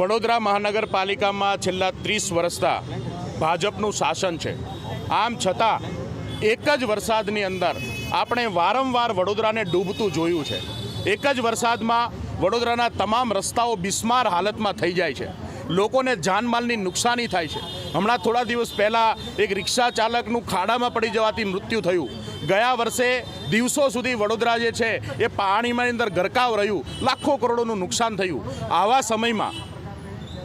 વડોદરા મહાનગરપાલિકામાં છેલ્લા ત્રીસ વર્ષતા ભાજપનું શાસન છે. આમ છતાં, એક જ વરસાદની અંદર આપણે વારંવાર વડોદરાને ડૂબતું જોયું છે. એક જ વરસાદમાં વડોદરાના તમામ રસ્તાઓ બિસ્માર હાલતમાં થઈ જાય છે. લોકોને જાનમાલની નુકસાની થાય છે. હમણાં થોડા દિવસ પહેલાં એક રિક્ષા ચાલકનું ખાડામાં પડી જવાથી મૃત્યુ થયું. ગયા વર્ષે દિવસો સુધી વડોદરા જે છે, એ પાણીમાં અંદર ગરકાવ રહ્યું. લાખો કરોડોનું નુકસાન થયું. આવા સમયમાં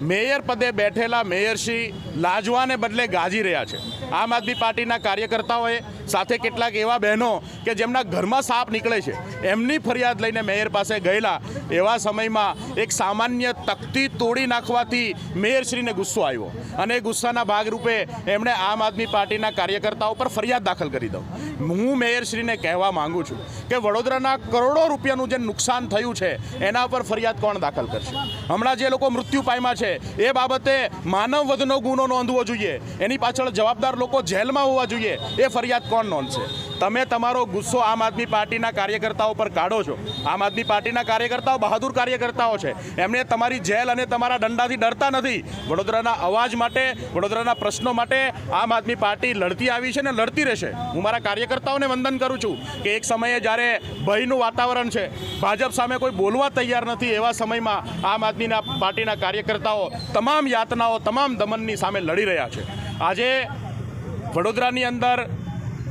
મેયર પદે બેઠેલા મેયરશ્રી લાજવાને બદલે ગાજી રહ્યા છે. આમ આદમી પાર્ટીના કાર્યકર્તાઓએ સાથે કેટલાક એવા બહેનો કે જેમના ઘરમાં સાપ નીકળે છે, એમની ફરિયાદ લઈને મેયર પાસે ગયેલા એવા સમયમાં એક સામાન્ય તકતી તોડી નાખવાથી મેયરશ્રીને ગુસ્સો આવ્યો. અને ગુસ્સાના ભાગરૂપે એમણે આમ આદમી પાર્ટીના કાર્યકર્તાઓ પર ફરિયાદ દાખલ કરી દઉં. હું મેયરશ્રીને કહેવા માંગુ છું કે વડોદરાના કરોડો રૂપિયાનું જે નુકસાન થયું છે, એના પર ફરિયાદ કોણ દાખલ કરશે? હમણાં જે લોકો મૃત્યુ પામ્યા છે એ બાબતે માનવ વધનો ગુનો નોંધવો જોઈએ. એની પાછળ જવાબદાર લોકો જેલમાં હોવા જોઈએ. એ ફરિયાદ કોણ નોંધશે? તમે તમારો ગુસ્સો આમ આદમી પાર્ટીના કાર્યકર્તાઓ પર કાઢો છો. આમ આદમી પાર્ટીના કાર્યકર્તાઓ બહાદુર કાર્યકર્તાઓ છે. એમને તમારી જેલ અને તમારા દંડાથી ડરતા નથી. વડોદરાના અવાજ માટે, વડોદરાના પ્રશ્નો માટે આમ આદમી પાર્ટી લડતી આવી છે ને લડતી રહેશે. હું મારા કાર્યકર્તાઓને વંદન કરું છું કે એક સમયે જ્યારે ભયનું વાતાવરણ છે, ભાજપ સામે કોઈ બોલવા તૈયાર નથી એવા સમયમાં આમ આદમીના પાર્ટીના કાર્યકર્તાઓ તમામ યાતનાઓ, તમામ દમનની સામે લડી રહ્યા છે. આજે વડોદરાની અંદર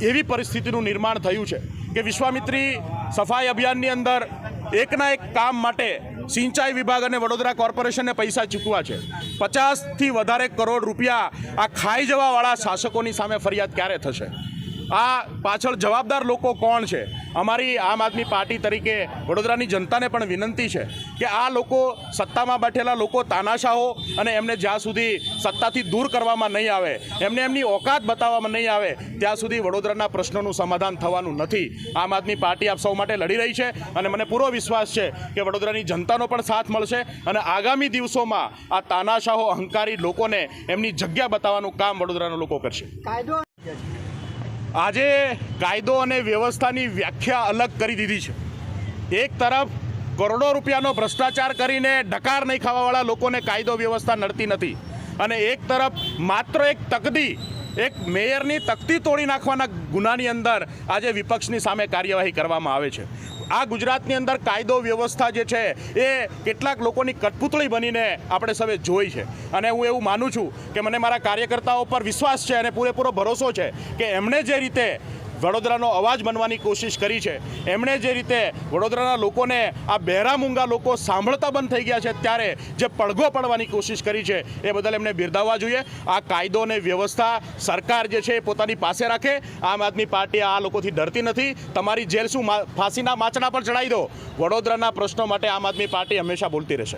એવી પરિસ્થિતિનું નિર્માણ થયું છે કે વિશ્વામિત્રી સફાઈ અભિયાનની અંદર એકના એક કામ માટે સિંચાઈ વિભાગ અને વડોદરા કોર્પોરેશનને પૈસા ચૂકવા છે. પચાસથી વધારે કરોડ રૂપિયા આ ખાઈ જવાવાળા શાસકોની સામે ફરિયાદ ક્યારે થશે? આ પાછળ જવાબદાર લોકો કોણ છે? અમારી આમ આદમી પાર્ટી તરીકે વડોદરાની જનતાને પણ વિનંતી છે કે આ લોકો સત્તામાં બેઠેલા લોકો તાનાશાહો અને એમને જ્યાં સુધી સત્તાથી દૂર કરવામાં નહીં આવે, એમને એમની ઓકાત બતાવવામાં નહીં આવે, ત્યાં સુધી વડોદરાના પ્રશ્નોનું સમાધાન થવાનું નથી. આમ આદમી પાર્ટી આપ સૌ માટે લડી રહી છે અને મને પૂરો વિશ્વાસ છે કે વડોદરાની જનતાનો પણ સાથ મળશે અને આગામી દિવસોમાં આ તાનાશાહો અહંકારી લોકોને એમની જગ્યા બતાવવાનું કામ વડોદરાના લોકો કરશે. કાયદો આજે કાયદો અને વ્યવસ્થાની વ્યાખ્યા અલગ કરી દીધી છે. એક તરફ કરોડો રૂપિયાનો ભ્રષ્ટાચાર કરીને ડકાર નહીં ખાવાવાળા લોકોને કાયદો વ્યવસ્થા નડતી નથી. અને એક તરફ માત્ર એક તકદી એક મેયરની તકતી તોડી નાખવાના ગુનાની અંદર આજે વિપક્ષની સામે કાર્યવાહી કરવામાં આવે છે. આ ગુજરાતની અંદર કાયદો વ્યવસ્થા જે છે, એ કેટલાક લોકોની કઠપૂતળી બનીને આપણે સૌએ જોઈ છે. અને હું એવું માનું છું કે મને મારા કાર્યકર્તાઓ પર વિશ્વાસ છે અને પૂરેપૂરો ભરોસો છે કે એમણે જે રીતે વડોદરાનો અવાજ બનવાની કોશિશ કરી છે. એમણે જે રીતે વડોદરાના લોકોને આ બહેરા મૂંગા લોકો સાંભળતા બંધ થઈ ગયા છે, ત્યારે જે પડઘો પડવાની કોશિશ કરી છે, એ બદલ એમને બિરદાવવા જોઈએ. આ કાયદો અને વ્યવસ્થા સરકાર જે છે એ પોતાની પાસે રાખે. આમ આદમી પાર્ટી આ લોકોથી ડરતી નથી. તમારી જેલ શું ફાંસીના માચડા પર ચડાવી દો? વડોદરાના પ્રશ્નો માટે આમ આદમી પાર્ટી હંમેશા બોલતી રહેશે.